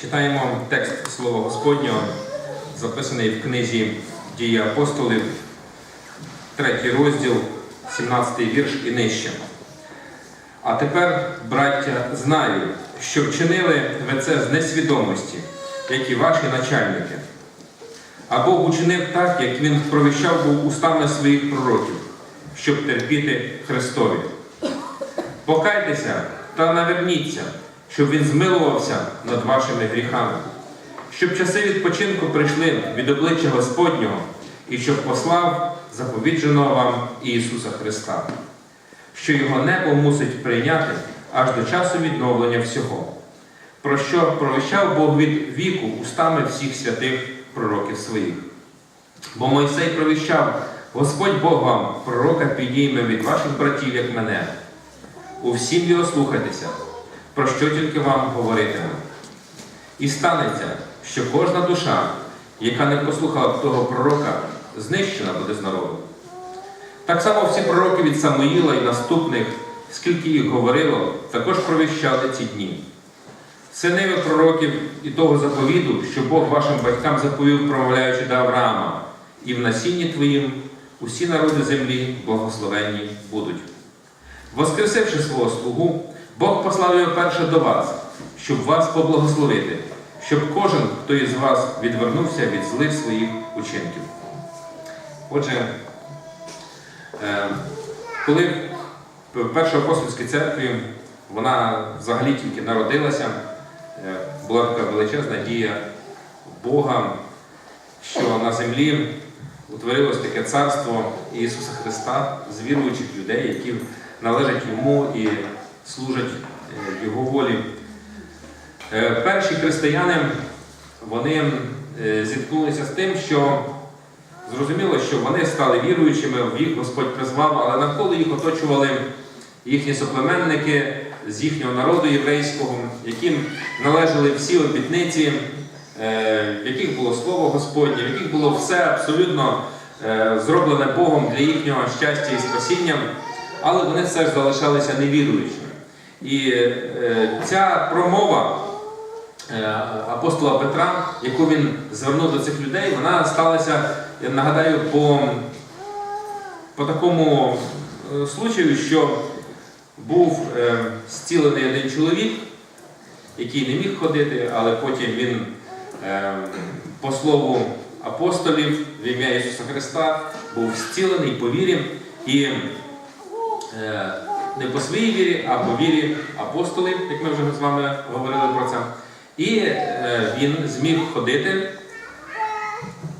Читаємо текст Слова Господнього, записаний в книзі Дії апостолів, третій розділ, 17 вірш і нижче. А тепер, браття, знаю, що вчинили ви це з несвідомості, як і ваші начальники. А Бог учинив так, як він провіщав був устами своїх пророків, щоб терпіти Христові. Покайтеся та наверніться, щоб він змилувався над вашими гріхами, щоб часи відпочинку прийшли від обличчя Господнього і щоб послав заповідженого вам Ісуса Христа, що його небо мусить прийняти аж до часу відновлення всього, про що провіщав Бог від віку устами всіх святих пророків своїх. Бо Мойсей провіщав, Господь Бог вам, пророка підійме від ваших братів, як мене. У всім його слухайтеся, про що тільки вам говоритиму. І станеться, що кожна душа, яка не послухала того пророка, знищена буде з народу. Так само всі пророки від Самуїла і наступних, скільки їх говорило, також провіщали ці дні. Синиви пророків і того заповіду, що Бог вашим батькам заповів, промовляючи до Авраама, і в насінні твоїм усі народи землі благословенні будуть. Воскресивши свого слугу, Бог послав його перше до вас, щоб вас поблагословити, щоб кожен, хто із вас відвернувся від злих своїх учинків. Отже, е, коли в Першій церкві вона взагалі тільки народилася, е, була така величезна дія Бога, що на землі утворилось таке царство Ісуса Христа з віруючих людей, які належать йому і служать е, Його волі. Е, Перші християни вони е, зіткнулися з тим, що зрозуміло, що вони стали віруючими, їх Господь призвав, але навколо їх оточували їхні соплеменники з їхнього народу єврейського, яким належали всі обітниці, в яких було слово Господнє, в яких було все абсолютно зроблене Богом для їхнього щастя і спасіння, але вони все ж залишалися невіруючими. І е, ця промова е, апостола Петра, яку він звернув до цих людей, вона сталася, я нагадаю, по, по такому е, случаю, що був зцілений один чоловік, який не міг ходити, але потім він по слову апостолів в ім'я Ісуса Христа був зцілений по вірі. І не по своїй вірі, а по вірі апостолів, як ми вже з вами говорили про це. І е, він зміг ходити.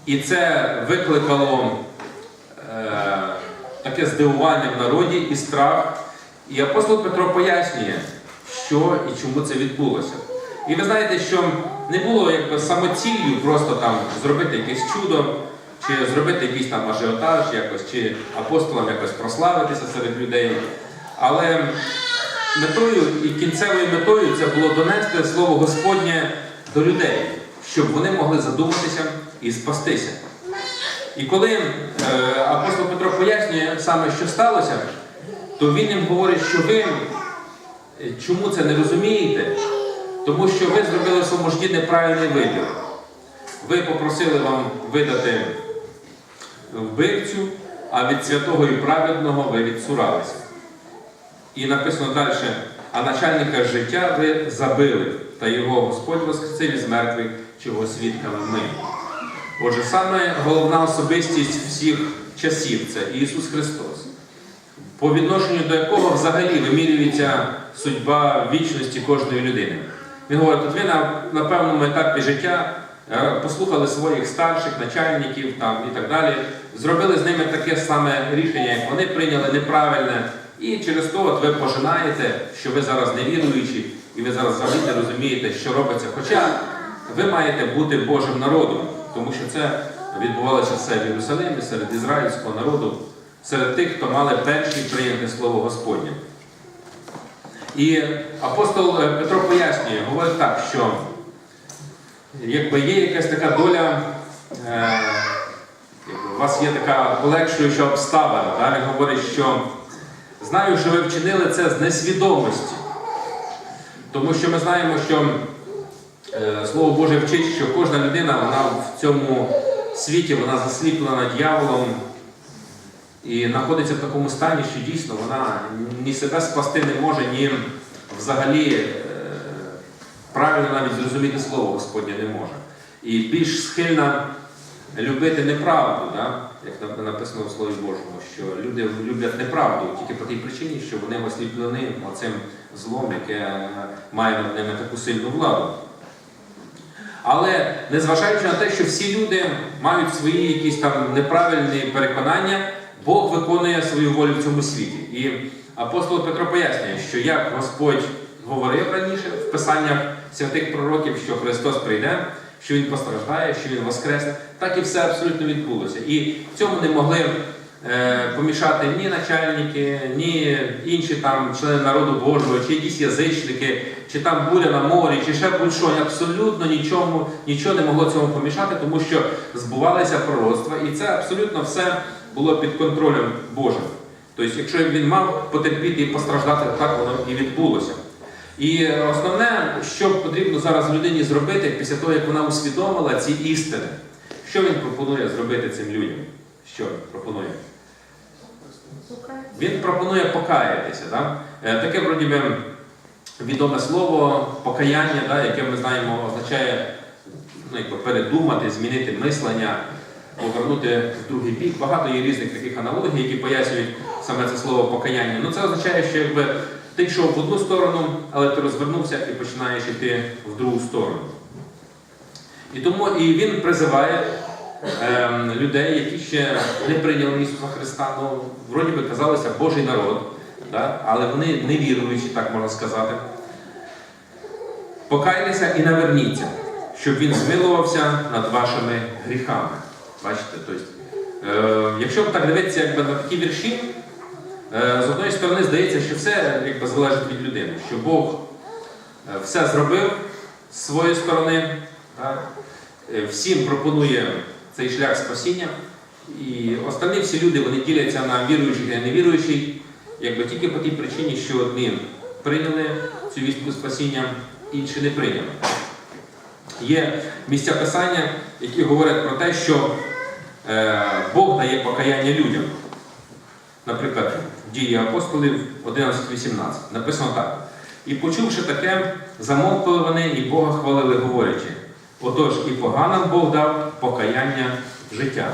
І це викликало е, таке здивування в народі і страх. І апостол Петро пояснює, що і чому це відбулося. І ви знаєте, що не було якби самоціллю просто там зробити якесь чудо, чи зробити якийсь там ажіотаж, якось, чи апостолам якось прославитися серед людей. Але метою і кінцевою метою це було донести слово Господнє до людей, щоб вони могли задуматися і спастися. І коли е, апостол Петро пояснює саме, що сталося, то він їм говорить, що ви е, чому це не розумієте, тому що ви зробили в неправильний вибір. Ви попросили вам видати вбивцю, а від святого і праведного ви відсуралися. І написано далі, а начальника життя ви забили, та його Господь воскресив із мертвих, чого свідками ми. Отже, саме головна особистість всіх часів це Ісус Христос, по відношенню до якого взагалі вимірюється судьба вічності кожної людини. Він говорить, от ви на, на певному етапі життя е, послухали своїх старших начальників там, і так далі, зробили з ними таке саме рішення, як вони прийняли неправильне. І через то от ви пожинаєте, що ви зараз невіруючі, і ви зараз взагалі не розумієте, що робиться. Хоча ви маєте бути Божим народом, тому що це відбувалося все в Єрусалимі, серед ізраїльського народу, серед тих, хто мали перші прийняти Слово Господнє. І апостол е, Петро пояснює, говорить так, що якби є якась така доля, е, якби у вас є така полегшуюча обставина. Він говорить, що знаю, що ви вчинили це з несвідомості. Тому що ми знаємо, що Е, Слово Боже вчить, що кожна людина вона в цьому світі вона засліплена дьяволом і знаходиться в такому стані, що дійсно вона ні себе спасти не може, ні взагалі е, правильно навіть зрозуміти слово Господнє не може. І більш схильна любити неправду, да? як нап- написано в Слові Божому, що люди люблять неправду тільки по тій причині, що вони осліплені оцим злом, яке має над ними таку сильну владу. Але незважаючи на те, що всі люди мають свої якісь там неправильні переконання, Бог виконує свою волю в цьому світі. І апостол Петро пояснює, що як Господь говорив раніше в писаннях святих пророків, що Христос прийде, що Він постраждає, що Він воскресне, так і все абсолютно відбулося. І в цьому не могли е, помішати ні начальники, ні інші там члени народу Божого, чи якісь язичники, чи там буря на морі, чи ще будь-що. Абсолютно нічому, нічого не могло цьому помішати, тому що збувалися пророцтва, і це абсолютно все було під контролем Божим. Тобто, якщо він мав потерпіти і постраждати, так воно і відбулося. І основне, що потрібно зараз людині зробити після того, як вона усвідомила ці істини, що він пропонує зробити цим людям? Що пропонує? Він пропонує покаятися. Да? Е, Таке вроді би відоме слово покаяння, да, яке ми знаємо, означає ну, якби передумати, змінити мислення, повернути в другий бік. Багато є різних таких аналогій, які пояснюють саме це слово покаяння. Ну це означає, що якби ти йшов в одну сторону, але ти розвернувся і починаєш йти в другу сторону. І тому і він призиває ем, людей, які ще не прийняли Ісуса Христа, ну, вроді би казалося Божий народ, да? але вони не віруючі, так можна сказати. Покайтеся і наверніться, щоб він змилувався над вашими гріхами. Бачите, тобто, е, якщо так дивитися якби, на такі вірші, е, з одної сторони здається, що все якби, залежить від людини, що Бог е, все зробив з своєї сторони, так? Е, всім пропонує цей шлях спасіння. І останні всі люди вони діляться на віруючих і невіруючих, якби тільки по тій причині, що одні прийняли цю вістку спасіння, інші не прийняли. Є місця писання, які говорять про те, що е, Бог дає покаяння людям. Наприклад, дії апостолів 11.18. Написано так. І почувши таке, замовкли вони і Бога хвалили, говорячи. Отож, і поганам Бог дав покаяння в життя.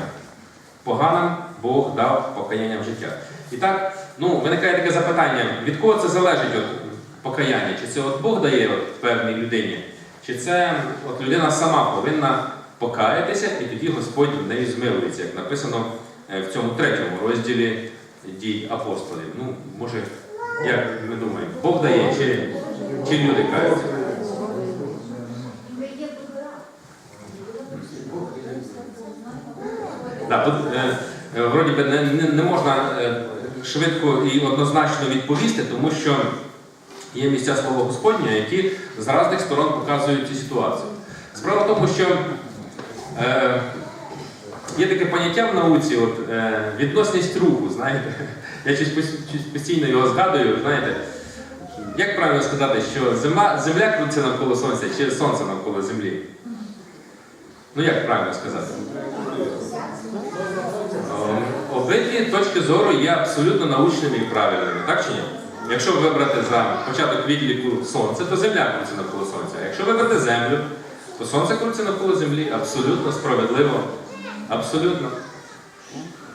Поганам Бог дав покаяння в життя. І так, ну, виникає таке запитання, від кого це залежить от, покаяння? Чи це от Бог дає от, певній людині? Чи це от людина сама повинна покаятися, і тоді Господь в неї змилується, як написано е, в цьому третьому розділі дій апостолів. Ну, може, як ми думаємо, Бог дає, чи, чи люди каються? Да, тут е, е, вроді би не, не, не можна е, швидко і однозначно відповісти, тому що є місця слова Господнього, які з різних сторон показують цю ситуацію. Справа в тому, що е, є таке поняття в науці, от, е, відносність руху, знаєте. Я щось постійно його згадую, знаєте. Як правильно сказати, що земля, земля крутиться навколо сонця чи сонце навколо землі? Ну як правильно сказати? Обидві точки зору є абсолютно научними і правильними, так чи ні? Якщо вибрати за початок відліку сонце, то земля крутиться навколо сонця. Якщо вибрати землю, то сонце крутиться навколо землі абсолютно справедливо. Абсолютно.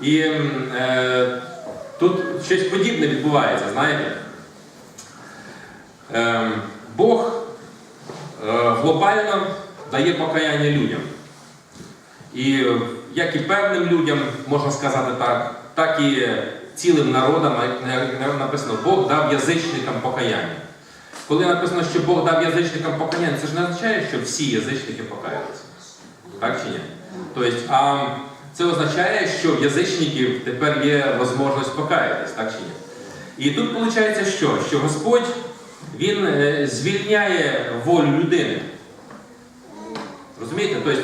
І е, тут щось подібне відбувається, знаєте. Ем, Бог е, глобально дає покаяння людям. І е, як і певним людям, можна сказати так, так і цілим народам, як написано, Бог дав язичникам покаяння. Коли написано, що Бог дав язичникам покаяння, це ж не означає, що всі язичники покаялися. Так чи ні? Тобто, а це означає, що в язичників тепер є можливість покаятись, так чи ні? І тут виходить що? Що Господь Він е, звільняє волю людини. Розумієте? Тобто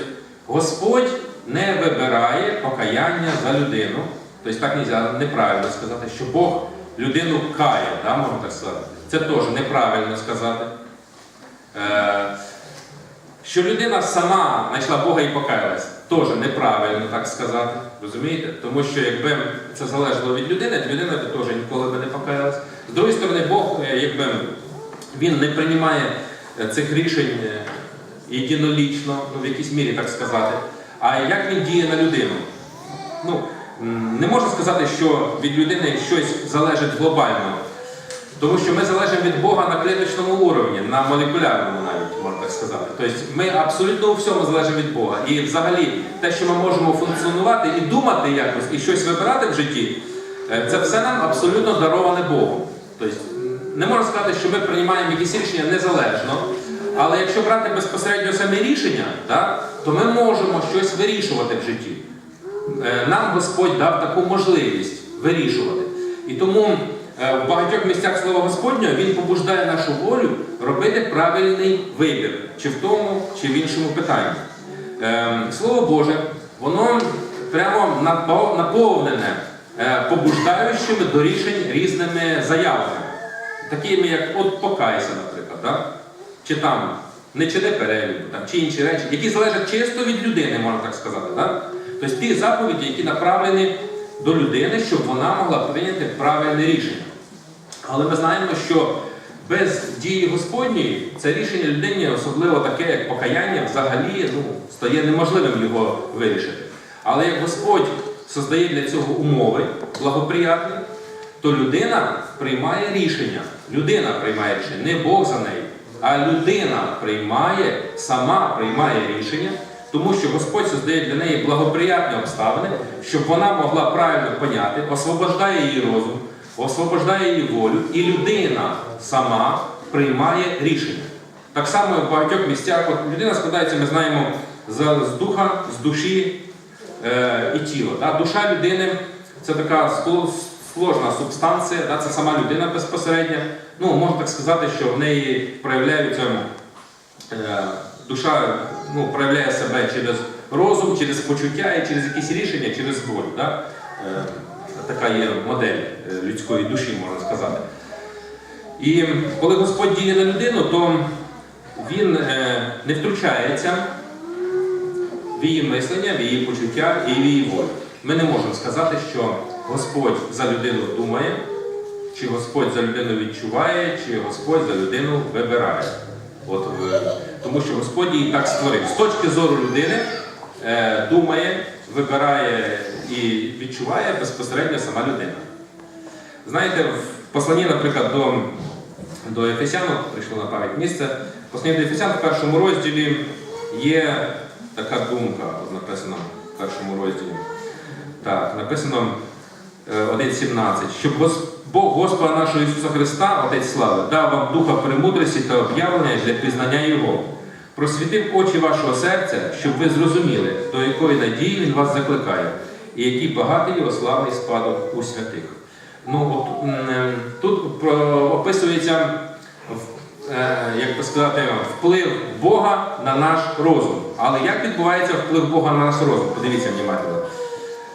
Господь не вибирає покаяння за людину. Тобто так нельзя, неправильно сказати, що Бог людину кає, да, можна так сказати. Це теж неправильно сказати. Е, Що людина сама знайшла Бога і покаялась, теж неправильно так сказати. Розумієте? Тому що якби це залежало від людини, то людина би теж ніколи би не покаялась. З другої сторони, Бог, е, якби він не приймає е, цих рішень е, єдинолічно, ну, в якійсь мірі так сказати. А як він діє на людину? Ну, не можна сказати, що від людини щось залежить глобально. Тому що ми залежимо від Бога на клеточному уровні, на молекулярному навіть, так сказати. Тобто ми абсолютно у всьому залежимо від Бога. І взагалі те, що ми можемо функціонувати і думати якось, і щось вибирати в житті, е, це все нам абсолютно дароване Богом. Тобто не можна сказати, що ми приймаємо якісь рішення незалежно, але якщо брати безпосередньо самі рішення, так, то ми можемо щось вирішувати в житті. Е, Нам Господь дав таку можливість вирішувати. І тому в багатьох місцях Слова Господнього Він побуждає нашу волю робити правильний вибір, чи в тому, чи в іншому питанні. Е, Слово Боже, воно прямо наповнене е, побуждаючими до рішень різними заявами, такими як от покайся, наприклад. Да? Чи там не чини перелюбу, там, чи інші речі, які залежать чисто від людини, можна так сказати. Да? Тобто ті заповіді, які направлені до людини, щоб вона могла прийняти правильне рішення. Але ми знаємо, що без дії Господньої це рішення людині, особливо таке, як покаяння, взагалі ну, стає неможливим його вирішити. Але як Господь создає для цього умови благоприятні, то людина приймає рішення. Людина приймає рішення, не Бог за нею, а людина приймає, сама приймає рішення, тому що Господь создає для неї благоприятні обставини, щоб вона могла правильно поняти, освобождає її розум, освобождає її волю, і людина сама приймає рішення. Так само в багатьох місцях от людина складається, ми знаємо, з, духа, з душі е, і тіла. Да? Душа людини це така сложна субстанція, да? це сама людина безпосередньо. Ну, можна так сказати, що в неї проявляються е, душа ну, проявляє себе через розум, через почуття і через якісь рішення, через волю. Да? Е, така є модель е, людської душі, можна сказати. І коли Господь діє на людину, то він е, не втручається в її мислення, в її почуття і в її волю. Ми не можемо сказати, що Господь за людину думає, чи Господь за людину відчуває, чи Господь за людину вибирає. От, тому що Господь її так створив. З точки зору людини е, думає, вибирає і відчуває безпосередньо сама людина. Знаєте, в посланні, наприклад, до, до Ефесян, прийшло на пам'ять місце, в посланні до Ефесян в першому розділі є така думка, написана в першому розділі. Так, написано е, 1.17, щоб Гос- Бог Господа нашого Ісуса Христа, Отець Слави, дав вам духа премудрості та об'явлення для пізнання Його. Просвітив очі вашого серця, щоб ви зрозуміли, до якої надії Він вас закликає, і який багатий його славний спадок у святих. Ну, от, тут описується, е, як би сказати, вплив Бога на наш розум. Але як відбувається вплив Бога на наш розум? Подивіться внимательно.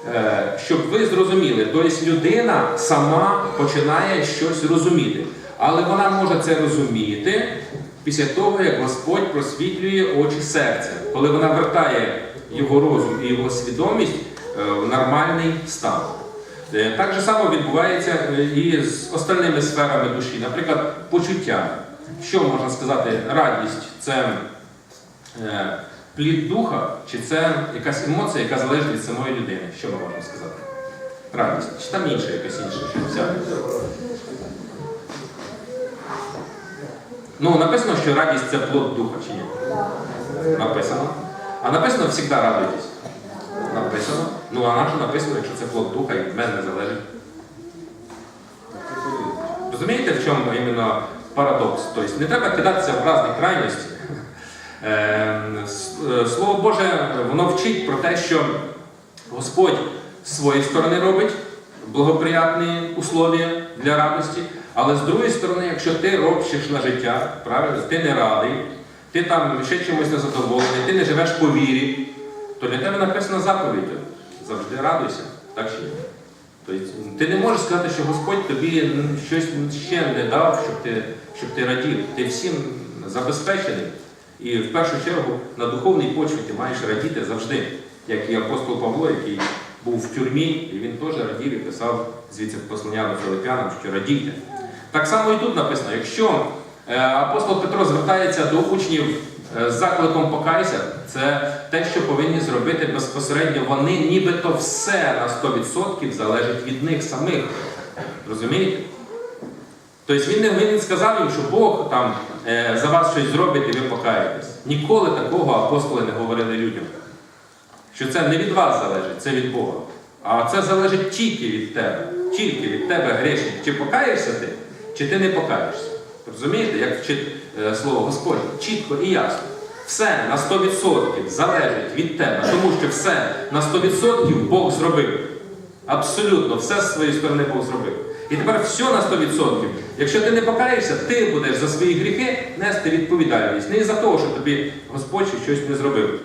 Е, Щоб ви зрозуміли, тобто людина сама починає щось розуміти. Але вона може це розуміти після того, як Господь просвітлює очі серця, коли вона вертає його розум і його свідомість е, в нормальний стан. Е, Так же само відбувається і з остальними сферами душі, наприклад, почуття. Що можна сказати, радість це плід духа, чи це якась емоція, яка залежить від самої людини? Що ми можемо сказати? Радість. Чи там інше, якась інша, що? Ну, написано, що радість це плод духа, чи ні? Написано. А написано завжди радуйтесь. Написано. Ну, а наше написано, якщо це плод духа і від мене не залежить. Розумієте, в чому іменно парадокс? Тобто не треба кидатися в різні крайності. Е, с- е, Слово Боже, воно вчить про те, що Господь з своєї сторони робить благоприятні условия для радості, але з другої сторони, якщо ти робиш на життя, правильно, ти не радий, ти там ще чимось незадоволений, ти не живеш по вірі, то для тебе написана заповідь. Завжди радуйся, так чи ні? Тобто, ти не можеш сказати, що Господь тобі щось ще не дав, щоб ти, щоб ти радів. Ти всім забезпечений. І в першу чергу на духовній почві ти маєш радіти завжди, як і апостол Павло, який був в тюрмі, і він теж радів і писав звідси послання до Филиппянам, що радійте. Так само і тут написано, якщо е, апостол Петро звертається до учнів е, з закликом покайся, це те, що повинні зробити безпосередньо вони, нібито все на 100% залежить від них самих. Розумієте? Тобто він не він сказав їм, що Бог там за вас щось зробить і ви покаєтесь. Ніколи такого апостоли не говорили людям. Що це не від вас залежить, це від Бога. А це залежить тільки від тебе. Тільки від тебе грішник. Чи покаєшся ти, чи ти не покаєшся. Розумієте, як вчить е, слово Господь? Чітко і ясно. Все на 100% залежить від тебе, тому що все на 100% Бог зробив. Абсолютно, все з своєї сторони Бог зробив. І тепер все на 100%. Якщо ти не покаєшся, ти будеш за свої гріхи нести відповідальність. Не із-за того, що тобі Господь щось не зробив.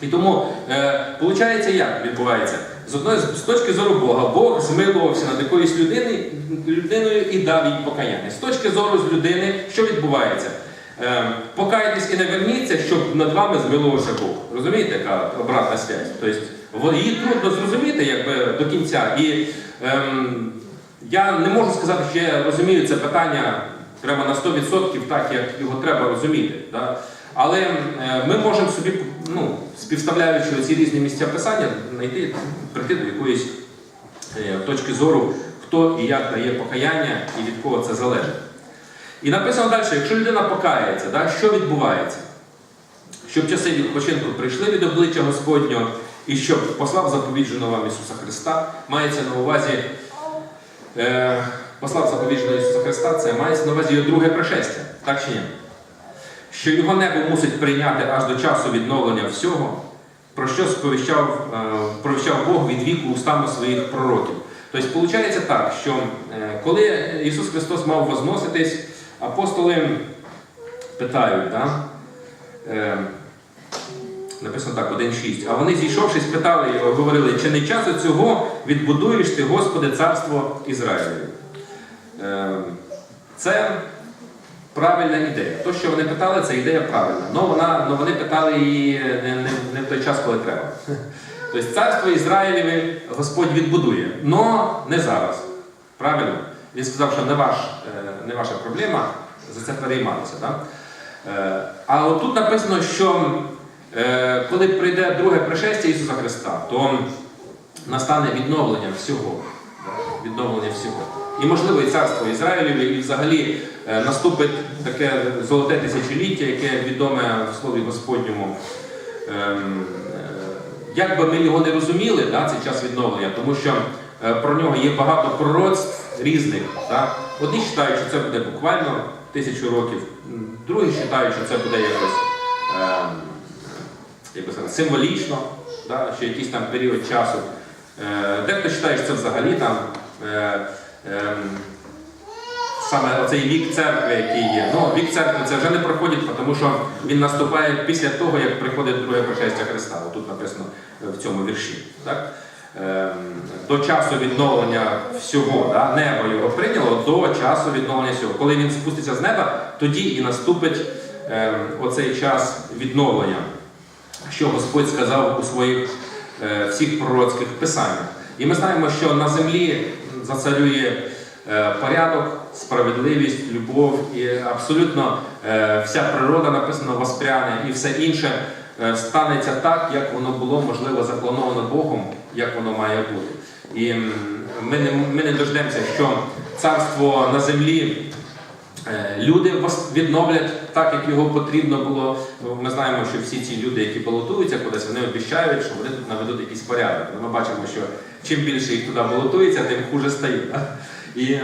І тому, е, виходить, як відбувається? З одної з точки зору Бога, Бог змилувався над якоюсь людини, людиною і дав їй покаяння. З точки зору з людини, що відбувається? Е, покайтесь і не верніться, щоб над вами змилувався Бог. Розумієте, яка обратна связь? Тобто, її трудно зрозуміти якби, до кінця. І ем, я не можу сказати, що я розумію це питання треба на 100% так, як його треба розуміти. Да? Але е, ми можемо собі, ну, співставляючи ці різні місця писання, знайти, прийти до якоїсь е, точки зору, хто і як дає покаяння і від кого це залежить. І написано далі, якщо людина покається, да, що відбувається? Щоб часи відпочинку прийшли від обличчя Господнього, і щоб послав заповідженого вам Ісуса Христа, мається на увазі, послав заповідженого Ісуса Христа, це мається на увазі його друге пришестя, так чи ні? Що його небо мусить прийняти аж до часу відновлення всього, про що сповіщав, е, провіщав Бог від віку устами своїх пророків. Тобто, виходить так, що е, коли Ісус Христос мав возноситись, апостоли питають, да? Написано так, 1.6. А вони, зійшовшись, питали його, говорили, чи не часу цього відбудуєш ти, Господи, царство Ізраїлю? Е, це правильна ідея. То, що вони питали, це ідея правильна. Но вона, но вони питали її не, не, не в той час, коли треба. Тобто царство Ізраїлеве Господь відбудує, но не зараз. Правильно? Він сказав, що не, ваш, е, не ваша проблема за це перейматися. Да? Е, А от тут написано, що коли прийде друге пришестя Ісуса Христа, то настане відновлення всього. Відновлення всього. І можливо і царство Ізраїлеві, і взагалі е, наступить таке золоте тисячоліття, яке відоме в слові Господньому. Ем, е, Як би ми його не розуміли, да, цей час відновлення, тому що е, про нього є багато пророцтв різних. Да? Одні вважають, що це буде буквально тисячу років, другі вважають, що це буде якось ем, як сказати, символічно, да, що якийсь там період часу. Е, Дехто вважає, що це взагалі там е, ем, саме оцей вік церкви, який є. Ну, вік церкви це вже не проходить, тому що він наступає після того, як приходить друге пришестя Христа. Тут написано е, в цьому вірші. Так? Ем, До часу відновлення всього, да? небо його прийняло до часу відновлення всього. Коли він спуститься з неба, тоді і наступить ем, оцей час відновлення, що Господь сказав у своїх е, всіх пророцьких писаннях. І ми знаємо, що на землі зацарює е, порядок, справедливість, любов і абсолютно е, вся природа написано воспряне і все інше станеться так, як воно було можливо заплановано Богом, як воно має бути. І ми не, ми не дождемося, що царство на землі Люди вос- відновлять так, як його потрібно було. Ми знаємо, що всі ці люди, які балотуються кудись, вони обіцяють, що вони тут наведуть якийсь порядок. Ми бачимо, що чим більше їх туди балотується, тим хуже стає. І, е,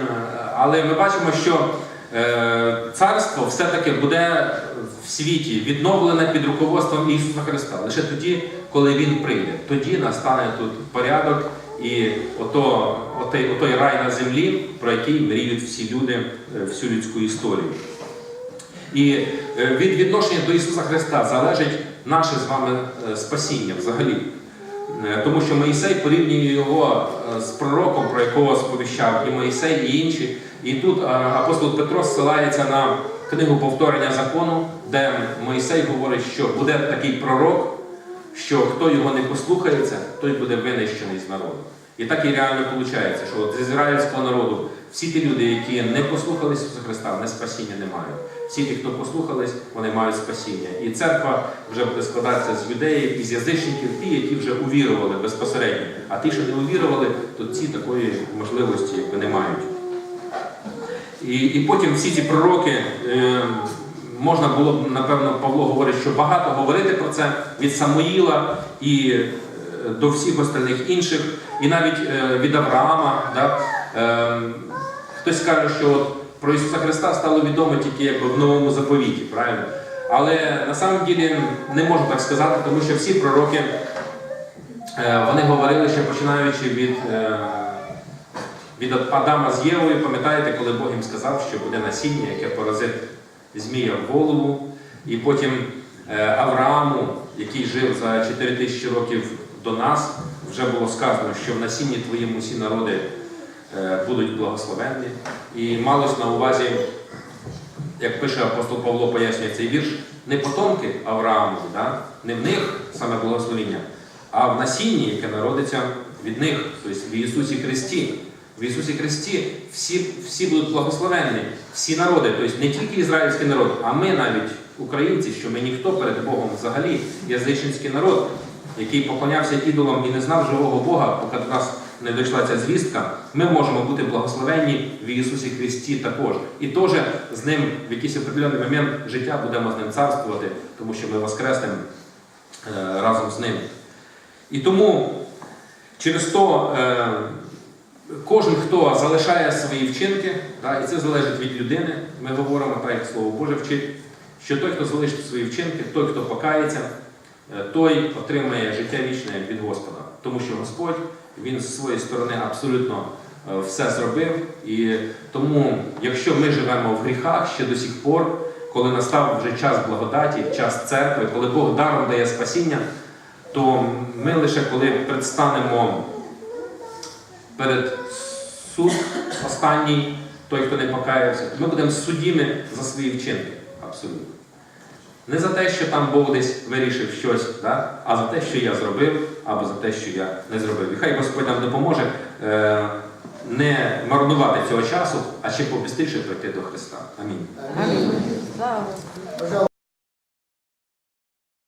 але ми бачимо, що е, царство все-таки буде в світі відновлене під руководством Ісуса Христа. Лише тоді, коли Він прийде, тоді настане тут порядок і ото, отей, отой рай на землі, про який мріють всі люди е, всю людську історію. І е, від відношення до Ісуса Христа залежить наше з вами е, спасіння взагалі. Тому що Моїсей порівнює його з пророком, про якого сповіщав і Моїсей, і інші. І тут апостол Петро ссилається на книгу повторення закону, де Мойсей говорить, що буде такий пророк, що хто його не послухається, той буде винищений з народу. І так і реально виходить, що от з ізраїльського народу всі ті люди, які не послухались Ісуса Христа, вони спасіння не мають. Всі ті, хто послухались, вони мають спасіння. І церква вже буде складатися з юдеїв і з язичників, ті, які вже увірували безпосередньо. А ті, що не увірували, то ці такої можливості якби, не мають. І, і потім всі ці пророки, е, можна було б, напевно, Павло говорить, що багато говорити про це від Самуїла і е, до всіх остальних інших, і навіть е, від Авраама. Да? Е, хтось каже, що от про Ісуса Христа стало відомо тільки якби в новому заповіті, правильно? Але на самом ділі не можу так сказати, тому що всі пророки вони говорили, ще починаючи від. від Адама з Євою, пам'ятаєте, коли Бог їм сказав, що буде насіння, яке поразить змія в голову, і потім е, Аврааму, який жив за 4 тисячі років до нас, вже було сказано, що в насінні твоєму всі народи е, будуть благословенні. І малось на увазі, як пише апостол Павло, пояснює цей вірш, не потомки Аврааму, да? не в них саме благословення, а в насінні, яке народиться від них, тобто в Ісусі Христі. В Ісусі Христі всі, всі будуть благословенні, всі народи, тобто не тільки ізраїльський народ, а ми навіть українці, що ми ніхто перед Богом взагалі, язичницький народ, який поклонявся ідолам і не знав живого Бога, поки до нас не дійшла ця звістка, ми можемо бути благословенні в Ісусі Христі також. І теж з ним в якийсь определений момент життя будемо з ним царствувати, тому що ми воскреснемо е, разом з ним. І тому через то. Кожен, хто залишає свої вчинки, да, і це залежить від людини, ми говоримо, так як Слово Боже вчить, що той, хто залишить свої вчинки, той, хто покається, е, той отримає життя вічне від Господа. Тому що Господь, Він з своєї сторони абсолютно е, все зробив. І тому, якщо ми живемо в гріхах ще до сих пор, коли настав вже час благодаті, час церкви, коли Бог даром дає спасіння, то ми лише коли предстанемо перед суд останній, той, хто не покаявся, ми будемо судімі за свої вчинки. Абсолютно. Не за те, що там Бог десь вирішив щось, да? а за те, що я зробив, або за те, що я не зробив. І хай Господь нам допоможе е, не марнувати цього часу, а ще побістіше прийти до Христа. Амінь. Амінь.